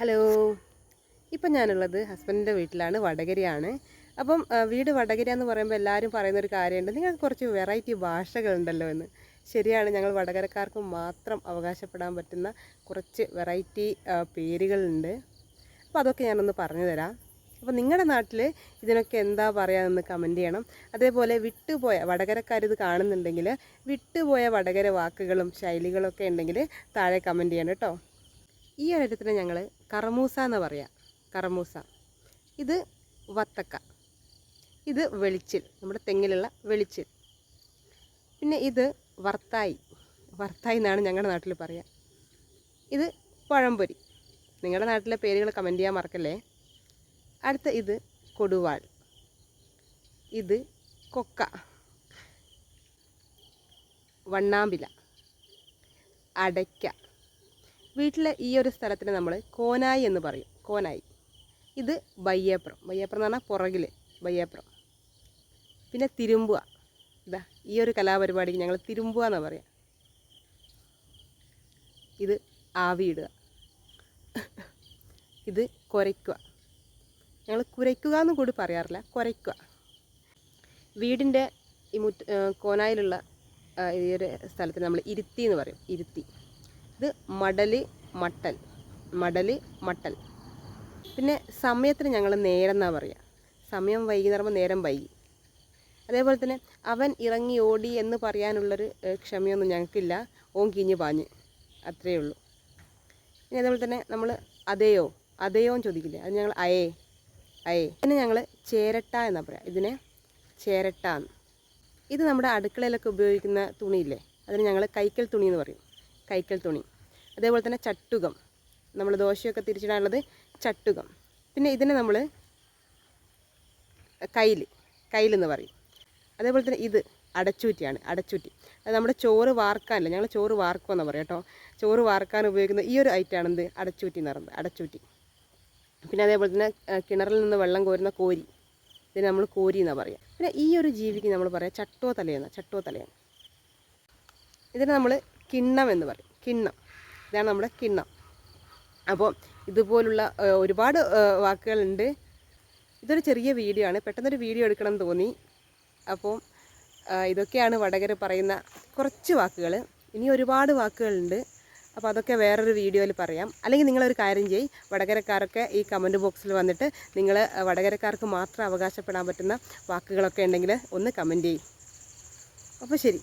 Hello. ഇപ്പം ഞാനുള്ളത് ഹസ്ബൻഡിന്റെ വീട്ടിലാണ് വടകരയാണ്. അപ്പം വീട് വടകര എന്ന് പറയുമ്പോൾ എല്ലാവരും പറയുന്ന ഒരു കാര്യമുണ്ട്. നിങ്ങൾക്ക് കുറച്ച് വെറൈറ്റി ഭാഷകളുണ്ടല്ലോ എന്ന്. ശരിയാണ് ഞങ്ങൾ വടകരക്കാർക്ക് മാത്രം അവകാശപ്പെടാൻ പറ്റുന്ന കുറച്ച് വെറൈറ്റി പേരുകളുണ്ട്. അപ്പോൾ അതൊക്കെ ഞാനൊന്ന് പറഞ്ഞു തരാം. അപ്പോൾ നിങ്ങളുടെ നാട്ടിൽ ഇതിനൊക്കെ എന്താ പറയാമെന്ന് കമന്റ് ചെയ്യണം. അതേപോലെ വിട്ടുപോയ വടകരക്കാർ ഇത് കാണുന്നുണ്ടെങ്കിൽ വിട്ടുപോയ വടകര വാക്കുകളും ശൈലികളൊക്കെ ഉണ്ടെങ്കിൽ താഴെ കമന്റ് ചെയ്യണം കേട്ടോ. ഈ ഒരിടത്തിന് ഞങ്ങൾ കറമൂസ എന്ന് പറയാം. കറമൂസ. ഇത് വത്തക്ക. ഇത് വെളിച്ചിൽ നമ്മുടെ തെങ്ങിലുള്ള വെളിച്ചിൽ പിന്നെ ഇത് വർത്തായി വർത്തായി എന്നാണ് ഞങ്ങളുടെ നാട്ടിൽ പറയുക ഇത് പഴംപൊരി. നിങ്ങളുടെ നാട്ടിലെ പേരുകൾ കമന്റ് ചെയ്യാൻ മറക്കല്ലേ? അടുത്ത ഇത് കൊടുവാൾ. ഇത് കൊക്ക. വണ്ണാമ്പില. അടയ്ക്ക. വീട്ടിലെ ഈ ഒരു സ്ഥലത്തിന് നമ്മൾ കോനായി എന്ന് പറയും. കോനായി. ഇത് ബയ്യേപ്രം. ബയ്യേപ്രം എന്ന് പറഞ്ഞാൽ പുറകിൽ ബയ്യേപ്രം. പിന്നെ തിരുമ്പുക ഇതാ ഈ ഒരു കലാപരിപാടിക്ക് ഞങ്ങൾ തിരുമ്പുക എന്ന് പറയാം. ഇത് ആവിയിടുക. ഇത് കുരയ്ക്കുക. ഞങ്ങൾ കുരയ്ക്കുക എന്നും കൂടി പറയാറില്ല കുരയ്ക്കുക. വീടിന്റെ ഈ മുറ്റ കോനായിലുള്ള ഈ ഒരു സ്ഥലത്തിന് നമ്മൾ ഇരുത്തി എന്ന് പറയും. ഇരുത്തി. ഇത് മടലി മട്ടൽ. മടലി മട്ടൽ. പിന്നെ സമയത്തിന് ഞങ്ങൾ നേരം എന്നാണ് പറയുക സമയം വൈകി എന്ന് നേരം വൈകി. അതേപോലെ തന്നെ അവൻ ഇറങ്ങി ഓടി എന്ന് പറയാനുള്ളൊരു ക്ഷമയൊന്നും ഞങ്ങൾക്കില്ല. ഓൻ കിഞ്ഞ് പാഞ്ഞ്. അത്രയേ ഉള്ളൂ. പിന്നെ അതേപോലെ തന്നെ നമ്മൾ അതെയോ? അതെയോ എന്ന് ചോദിക്കില്ലേ? അത് ഞങ്ങൾ അയേ. അയേ. പിന്നെ ഞങ്ങൾ ചേരട്ട എന്നാണ് പറയുക ഇതിനെ ചേരട്ട എന്ന്. ഇത് നമ്മുടെ അടുക്കളയിലൊക്കെ ഉപയോഗിക്കുന്ന തുണിയില്ലേ? അതിന് ഞങ്ങൾ കൈക്കൽ തുണി എന്ന് പറയും. കൈക്കൽ തുണി. അതേപോലെ തന്നെ ചട്ടുകം. നമ്മൾ ദോശയൊക്കെ തിരിച്ചിടാനുള്ളത് ചട്ടുകം. പിന്നെ ഇതിനെ നമ്മൾ കയ്യിൽ കയ്യിലെന്ന് പറയും. അതേപോലെ തന്നെ ഇത് അടച്ചൂറ്റിയാണ് അടച്ചൂറ്റി. അത് നമ്മുടെ ചോറ് വാർക്കാനല്ല ഞങ്ങൾ ചോറ് വാർക്കുമെന്ന് പറയാം കേട്ടോ. ചോറ് വാർക്കാൻ ഉപയോഗിക്കുന്ന ഈ ഒരു ഐറ്റമാണ് എന്ത് അടച്ചൂറ്റി എന്ന് പറയുന്നത് അടച്ചൂറ്റി. പിന്നെ അതേപോലെ തന്നെ കിണറിൽ നിന്ന് വെള്ളം കോരുന്ന കോരി. ഇതിന് നമ്മൾ കോരി എന്നാണ് പറയുക പിന്നെ ഈ ഒരു ജീവിക്ക് നമ്മൾ പറയാം ചട്ടോ തലയെന്ന ചട്ടോ തലയാണ് ഇതിനെ നമ്മൾ കിണ്ണം എന്ന് പറയും. കിണ്ണം. ഇതാണ് നമ്മുടെ കിണ്ണം. അപ്പോൾ ഇതുപോലുള്ള ഒരുപാട് വാക്കുകളുണ്ട്. ഇതൊരു ചെറിയ വീഡിയോ ആണ്. പെട്ടെന്നൊരു വീഡിയോ എടുക്കണം എന്ന് തോന്നി. അപ്പോൾ ഇതൊക്കെയാണ് വടകര പറയുന്ന കുറച്ച് വാക്കുകൾ. ഇനി ഒരുപാട് വാക്കുകളുണ്ട്. അപ്പോൾ അതൊക്കെ വേറൊരു വീഡിയോയിൽ പറയാം. അല്ലെങ്കിൽ നിങ്ങളൊരു കാര്യം ചെയ്യ്. വടകരക്കാരൊക്കെ ഈ കമന്റ് ബോക്സിൽ വന്നിട്ട് നിങ്ങൾ വടകരക്കാർക്ക് മാത്രം അവകാശപ്പെടാൻ പറ്റുന്ന വാക്കുകളൊക്കെ ഉണ്ടെങ്കിൽ ഒന്ന് കമന്റ് ചെയ്യും. അപ്പോൾ ശരി.